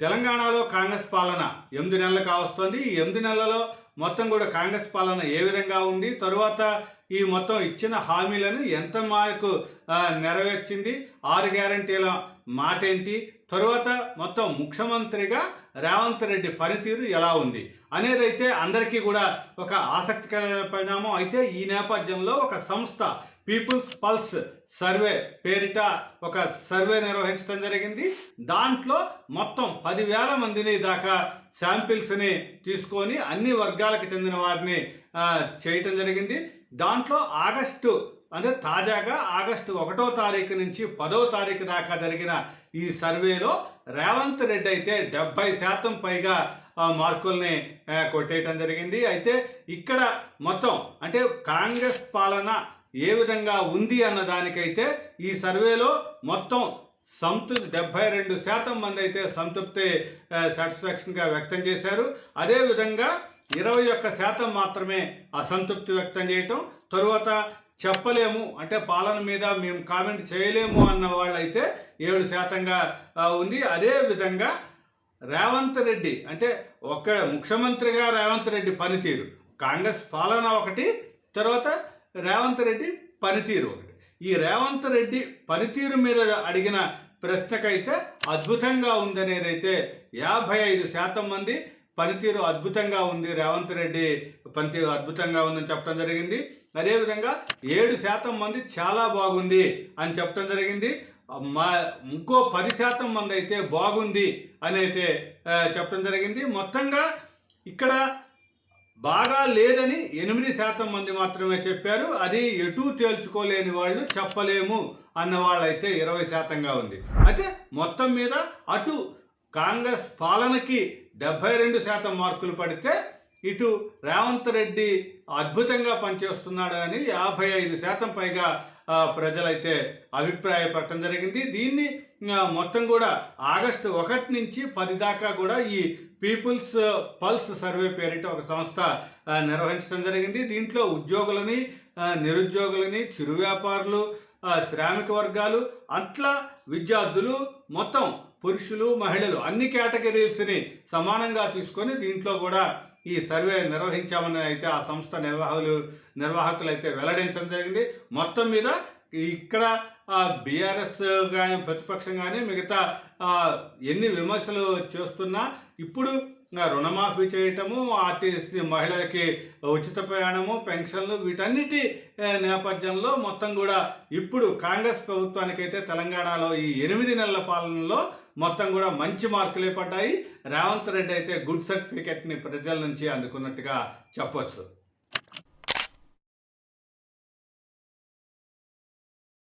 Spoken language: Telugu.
తెలంగాణలో కాంగ్రెస్ పాలన ఎనిమిది నెలలు వస్తుంది ఈ ఎనిమిది నెలలలో మొత్తం కూడా కాంగ్రెస్ పాలన ఏ విధంగా ఉంది? తరువాత ఈ మొత్తం ఇచ్చిన హామీలను ఎంత మాకు నెరవేర్చింది ఆరు గ్యారంటీల మాట ఏంటి తరువాత మొత్తం ముఖ్యమంత్రిగా రేవంత్ రెడ్డి పనితీరు ఎలా ఉంది? అనేది అయితే అందరికీ కూడా ఒక ఆసక్తికర పరిణామం. అయితే ఈ నేపథ్యంలో ఒక సంస్థ పీపుల్స్ పల్స్ సర్వే పేరిట ఒక సర్వే నిర్వహించడం జరిగింది. దాంట్లో మొత్తం పదివేల మందిని దాకా శాంపిల్స్ని తీసుకొని అన్ని వర్గాలకు చెందిన వారిని చేయటం జరిగింది. దాంట్లో ఆగస్టు అంటే తాజాగా ఆగస్టు ఒకటో తారీఖు నుంచి పదో తారీఖు దాకా జరిగిన ఈ సర్వేలో రేవంత్ రెడ్డి అయితే డెబ్బై శాతం పైగా మార్కుల్ని కొట్టేయటం జరిగింది. అయితే ఇక్కడ మొత్తం అంటే కాంగ్రెస్ పాలన ఏ విధంగా ఉంది అన్న దానికైతే ఈ సర్వేలో మొత్తం సంతృప్తి డెబ్బై రెండు శాతం మంది అయితే సంతృప్తి సాటిస్ఫాక్షన్గా వ్యక్తం చేశారు. అదేవిధంగా ఇరవై ఒక్క శాతం మాత్రమే అసంతృప్తి వ్యక్తం చేయటం. తరువాత చెప్పలేము అంటే పాలన మీద మేము కామెంట్ చేయలేము అన్న వాళ్ళైతే ఏడు శాతంగా ఉంది. అదే విధంగా రేవంత్ రెడ్డి అంటే ఒక్క ముఖ్యమంత్రిగా రేవంత్ రెడ్డి పనితీరు. కాంగ్రెస్ పాలన ఒకటి తర్వాత రేవంత్ రెడ్డి పనితీరు ఒకటి. ఈ రేవంత్ రెడ్డి పనితీరు మీద అడిగిన ప్రశ్నకైతే అద్భుతంగా ఉందనేదైతే యాభై ఐదు శాతం మంది పనితీరు అద్భుతంగా ఉంది. రేవంత్ రెడ్డి పనితీరు అద్భుతంగా ఉందని చెప్పడం జరిగింది. అదేవిధంగా ఏడు శాతం మంది చాలా బాగుంది అని చెప్పడం జరిగింది. మా ఇంకో పది శాతం మంది అయితే బాగుంది అని అయితే చెప్పడం జరిగింది. మొత్తంగా ఇక్కడ బాగా లేదని ఎనిమిది శాతం మంది మాత్రమే చెప్పారు. అది ఎటు తేల్చుకోలేని వాళ్ళు చెప్పలేము అన్న వాళ్ళైతే ఇరవై శాతంగా ఉంది. అయితే మొత్తం మీద అటు కాంగ్రెస్ పాలనకి డెబ్బై రెండు శాతం మార్కులు పడితే ఇటు రేవంత్ రెడ్డి అద్భుతంగా పనిచేస్తున్నాడు అని యాభై ఐదు శాతం పైగా ప్రజలైతే అభిప్రాయపడటం జరిగింది. దీన్ని మొత్తం కూడా ఆగస్టు ఒకటి నుంచి పది దాకా కూడా ఈ పీపుల్స్ పల్స్ సర్వే పేరిట ఒక సంస్థ నిర్వహించడం జరిగింది. దీంట్లో ఉద్యోగులని నిరుద్యోగులని చిరు వ్యాపారులు శ్రామిక వర్గాలు అట్లా విద్యార్థులు మొత్తం పురుషులు మహిళలు అన్ని కేటగిరీస్ని సమానంగా తీసుకొని దీంట్లో కూడా ఈ సర్వే నిర్వహించామని అయితే ఆ సంస్థ నిర్వాహకులు నిర్వాహకులు అయితే వెల్లడించడం జరిగింది. మొత్తం మీద ఇక్కడ బీఆర్ఎస్ కానీ ప్రతిపక్షం కానీ మిగతా ఎన్ని విమర్శలు చేస్తున్నా ఇప్పుడు రుణమాఫీ చేయటము ఆర్టీసీ మహిళలకి ఉచిత ప్రయాణము పెన్షన్లు వీటన్నిటి నేపథ్యంలో మొత్తం కూడా ఇప్పుడు కాంగ్రెస్ ప్రభుత్వానికైతే తెలంగాణలో ఈ ఎనిమిది నెలల పాలనలో మొత్తం కూడా మంచి మార్కులే పడ్డాయి. రేవంత్ రెడ్డి అయితే గుడ్ సర్టిఫికెట్ని ప్రజల నుంచి అందుకున్నట్టుగా చెప్పొచ్చు.